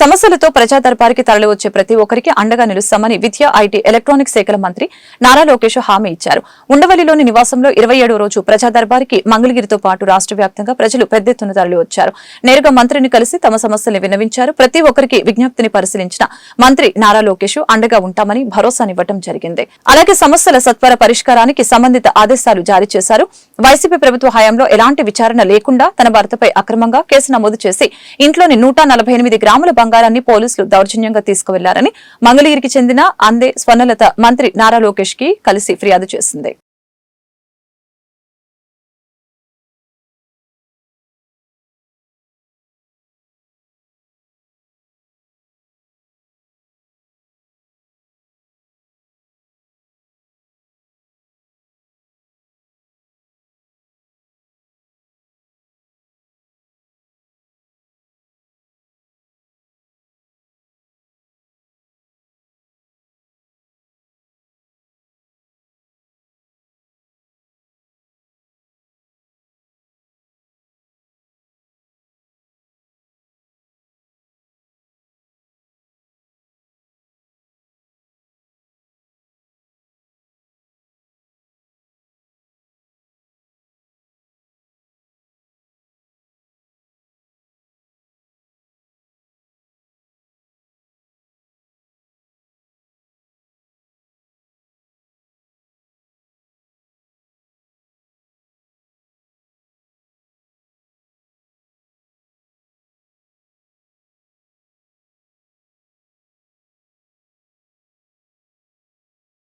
సమస్యలతో ప్రజా దర్బారికి తరలివచ్చే ప్రతి ఒక్కరికి అండగా నిలుస్తామని విద్య ఐటీ ఎలక్ట్రానిక్ శాఖల మంత్రి నారా లోకేష్ హామీ ఇచ్చారు. ఉండవల్లిలోని నివాసంలో ఇరవై రోజు ప్రజా దర్బారికి మంగళగిరితో పాటు రాష్ట్ర వ్యాప్తంగా ప్రజలు పెద్ద ఎత్తున తరలివచ్చారు. నేరుగా మంత్రిని కలిసి తమ సమస్యల్ని విన్నవించారు. ప్రతి ఒక్కరికి విజ్ఞప్తిని పరిశీలించిన మంత్రి నారా లోకేష్ అండగా ఉంటామని భరోసానివ్వడం జరిగింది. అలాగే సమస్యల సత్వర పరిష్కారానికి సంబంధిత ఆదేశాలు జారీ చేశారు. వైసీపీ ప్రభుత్వ హయాంలో ఎలాంటి విచారణ లేకుండా తన భర్తపై అక్రమంగా కేసు నమోదు చేసి ఇంట్లోని నూట గ్రాముల బంగారాన్ని పోలీసులు దౌర్జన్యంగా తీసుకువెళ్ళారని మంగళగిరికి చెందిన అందే స్వర్ణలత మంత్రి నారా లోకేష్కి కలిసి ఫిర్యాదు చేసింది.